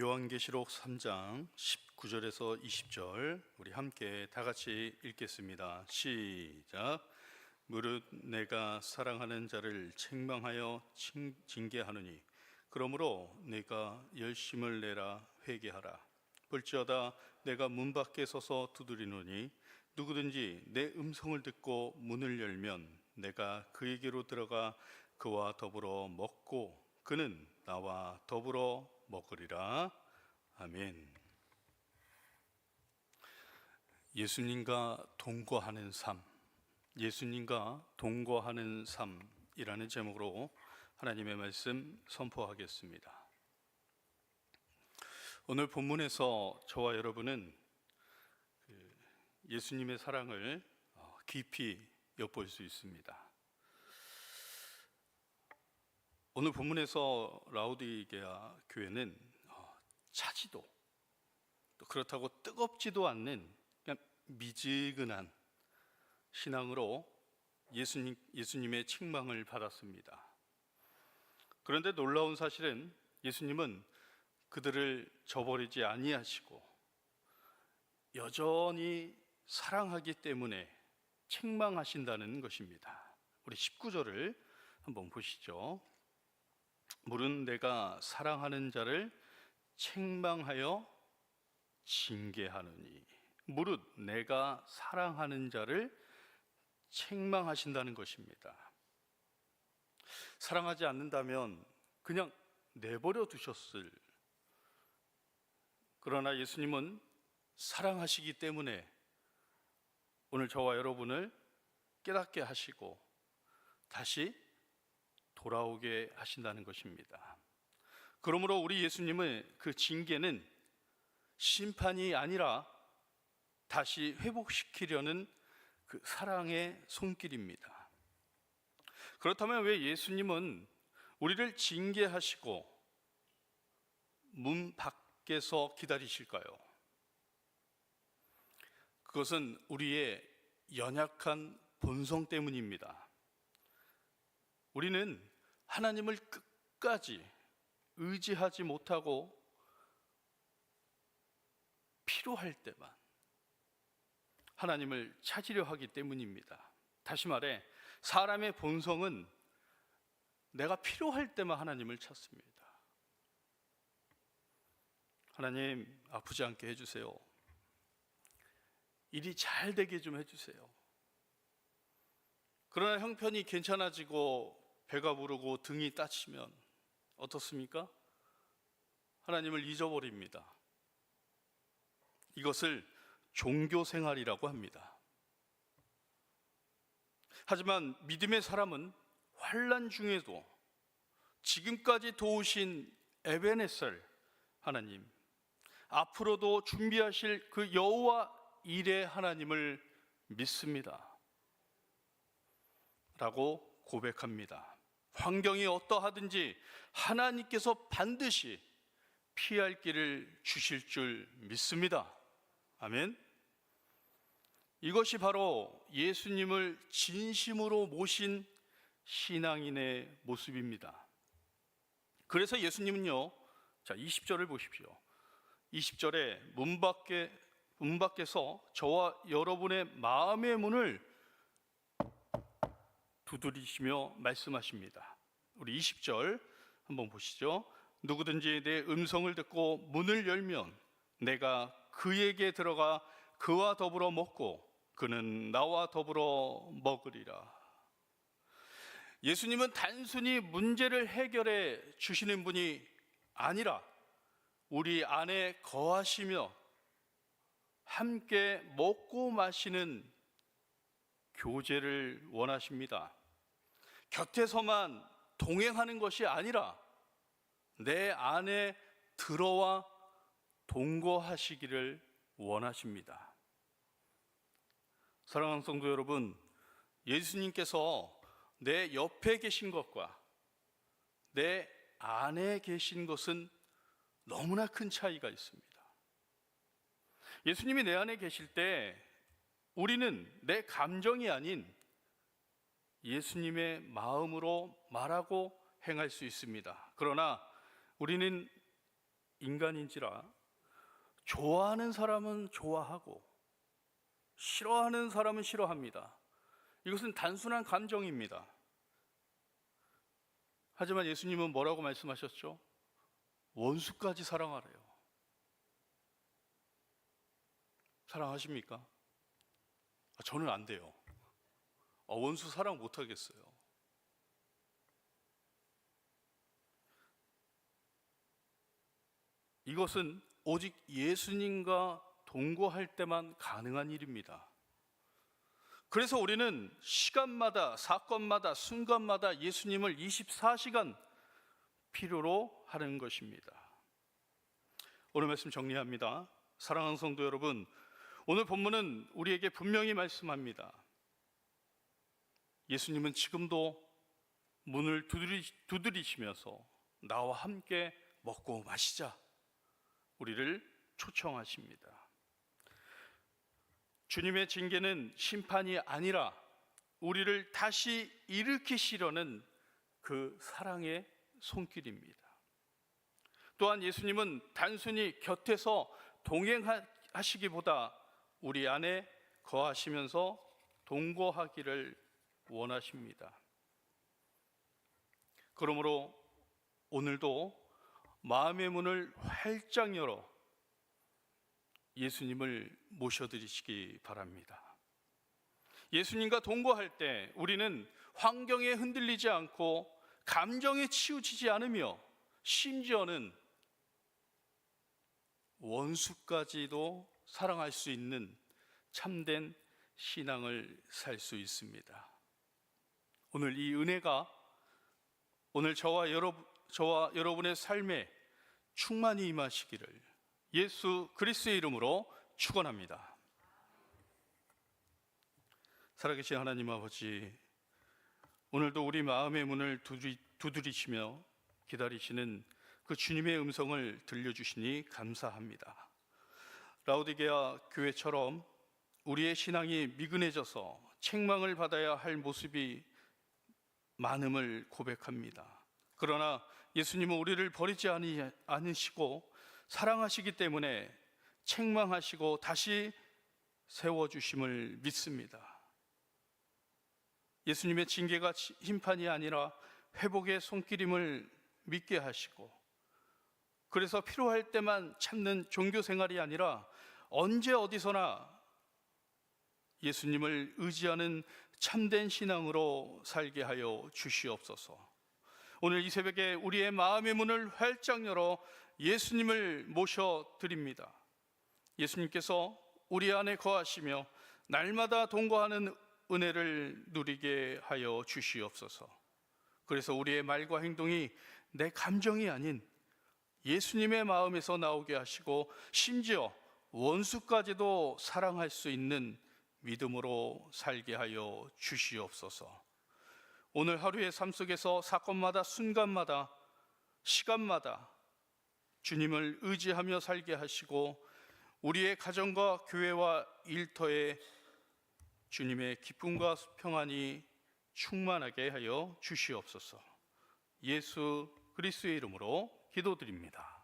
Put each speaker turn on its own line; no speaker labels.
요한계시록 3장 19절에서 20절 우리 함께 다 같이 읽겠습니다. 시작. 무릇 내가 사랑하는 자를 책망하여 칭- 징계하느니 그러므로 내가 열심을 내라 회개하라. 볼지어다 내가 문 밖에 서서 두드리노니 누구든지 내 음성을 듣고 문을 열면 내가 그에게로 들어가 그와 더불어 먹고 그는 나와 더불어 먹으리라. 아멘. 예수님과 동거하는 삶, 예수님과 동거하는 삶이라는 제목으로 하나님의 말씀 선포하겠습니다. 오늘 본문에서 저와 여러분은 그 예수님의 사랑을 어, 깊이 엿볼 수 있습니다. 오늘 본문에서 라우디게아 교회는 어, 차지도 또 그렇다고 뜨겁지도 않는 그냥 미지근한 신앙으로 예수님 예수님의 책망을 받았습니다. 그런데 놀라운 사실은 예수님은 그들을 저버리지 아니하시고 여전히 사랑하기 때문에 책망하신다는 것입니다. 우리 19절을 한번 보시죠. 물은 내가 사랑하는 자를 책망하여 징계하느니 무릇 내가 사랑하는 자를 책망하신다는 것입니다. 사랑하지 않는다면 그냥 내버려 두셨을 그러나 예수님은 사랑하시기 때문에 오늘 저와 여러분을 깨닫게 하시고 다시 돌아오게 하신다는 것입니다. 그러므로 우리 예수님의 그 징계는 심판이 아니라 다시 회복시키려는 그 사랑의 손길입니다. 그렇다면 왜 예수님은 우리를 징계하시고 문 밖에서 기다리실까요? 그것은 우리의 연약한 본성 때문입니다. 우리는 하나님을 끝까지 의지하지 못하고 필요할 때만 하나님을 찾으려 하기 때문입니다. 다시 말해, 사람의 본성은 내가 필요할 때만 하나님을 찾습니다. 하나님, 아프지 않게 해주세요. 일이 잘 되게 좀 해주세요. 그러나 형편이 괜찮아지고 배가 부르고 등이 따치면 어떻습니까? 하나님을 잊어버립니다. 이것을 종교 생활이라고 합니다. 하지만 믿음의 사람은 환란 중에도 지금까지 도우신 에베네셀 하나님, 앞으로도 준비하실 그 여호와 일의 하나님을 믿습니다. 라고 고백합니다. 환경이 어떠하든지 하나님께서 반드시 피할 길을 주실 줄 믿습니다. 아멘. 이것이 바로 예수님을 진심으로 모신 신앙인의 모습입니다. 그래서 예수님은요, 자, 20절을 보십시오. 20절에 문 밖에, 문 밖에서 저와 여러분의 마음의 문을 두드리시며 말씀하십니다. 우리 20절 한번 보시죠. 누구든지 내 음성을 듣고 문을 열면 내가 그에게 들어가 그와 더불어 먹고 그는 나와 더불어 먹으리라. 예수님은 단순히 문제를 해결해 주시는 분이 아니라 우리 안에 거하시며 함께 먹고 마시는 교제를 원하십니다. 곁에서만 동행하는 것이 아니라 내 안에 들어와 동거하시기를 원하십니다. 사랑하는 성도 여러분, 예수님께서 내 옆에 계신 것과 내 안에 계신 것은 너무나 큰 차이가 있습니다. 예수님이 내 안에 계실 때 우리는 내 감정이 아닌 예수님의 마음으로 말하고 행할 수 있습니다. 그러나 우리는 인간인지라 좋아하는 사람은 좋아하고 싫어하는 사람은 싫어합니다. 이것은 단순한 감정입니다. 하지만 예수님은 뭐라고 말씀하셨죠? 원수까지 사랑하래요. 사랑하십니까? 아, 저는 안 돼요. 아, 원수 사랑 못 하겠어요. 이것은 오직 예수님과 동거할 때만 가능한 일입니다. 그래서 우리는 시간마다, 사건마다, 순간마다 예수님을 24시간 필요로 하는 것입니다. 오늘 말씀 정리합니다. 사랑하는 성도 여러분, 오늘 본문은 우리에게 분명히 말씀합니다. 예수님은 지금도 문을 두드리, 두드리시면서 나와 함께 먹고 마시자. 우리를 초청하십니다. 주님의 징계는 심판이 아니라 우리를 다시 일으키시려는 그 사랑의 손길입니다. 또한 예수님은 단순히 곁에서 동행하시기보다 우리 안에 거하시면서 동거하기를 원하십니다. 그러므로 오늘도 마음의 문을 활짝 열어 예수님을 모셔드리시기 바랍니다. 예수님과 동거할 때 우리는 환경에 흔들리지 않고 감정에 치우치지 않으며 심지어는 원수까지도 사랑할 수 있는 참된 신앙을 살 수 있습니다. 오늘 이 은혜가 오늘 저와 여러분 저와 여러분의 삶에 충만히 임하시기를 예수 그리스도의 이름으로 축원합니다. 살아계신 하나님 아버지, 오늘도 우리 마음의 문을 두드리, 두드리시며 기다리시는 그 주님의 음성을 들려주시니 감사합니다. 라우디게아 교회처럼 우리의 신앙이 미근해져서 책망을 받아야 할 모습이 많음을 고백합니다. 그러나 예수님은 우리를 버리지 않으- 않으시고 사랑하시기 때문에 책망하시고 다시 세워주심을 믿습니다. 예수님의 징계가 치- 심판이 아니라 회복의 손길임을 믿게 하시고 그래서 필요할 때만 찾는 종교 생활이 아니라 언제 어디서나 예수님을 의지하는 참된 신앙으로 살게 하여 주시옵소서. 오늘 이 새벽에 우리의 마음의 문을 활짝 열어 예수님을 모셔 드립니다. 예수님께서 우리 안에 거하시며 날마다 동거하는 은혜를 누리게 하여 주시옵소서. 그래서 우리의 말과 행동이 내 감정이 아닌 예수님의 마음에서 나오게 하시고 심지어 원수까지도 사랑할 수 있는 믿음으로 살게 하여 주시옵소서. 오늘 하루의 삶 속에서 사건마다 순간마다 시간마다 주님을 의지하며 살게 하시고 우리의 가정과 교회와 일터에 주님의 기쁨과 평안이 충만하게 하여 주시옵소서. 예수 그리스도의 이름으로 기도드립니다.